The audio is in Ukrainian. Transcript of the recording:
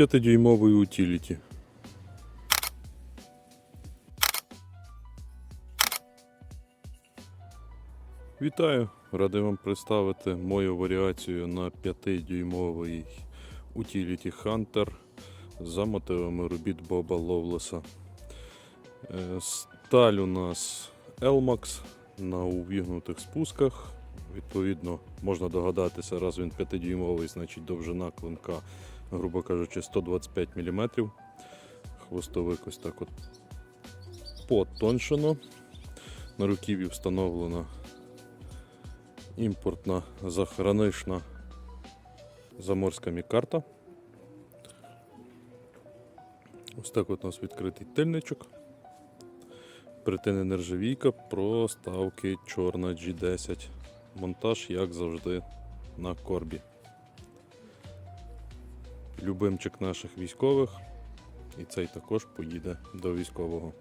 5-дюймовий утіліті. Вітаю! Радий вам представити мою варіацію на 5-дюймовий Utility Hunter за мотивами робіт Боба Ловлеса. Е, Сталь у нас Elmax на увігнутих спусках. Відповідно, можна догадатися, раз він 5-дюймовий, значить довжина клинка, грубо кажучи, 125 мм. Хвостовик ось так от потоншено. На руків'ї встановлена імпортна захоронична заморська мікарта. Ось так от у нас відкритий тильничок. Притини нержавійка, проставки чорна G10. Монтаж, як завжди, на корбі. Любимчик наших військових. І цей також поїде до військового.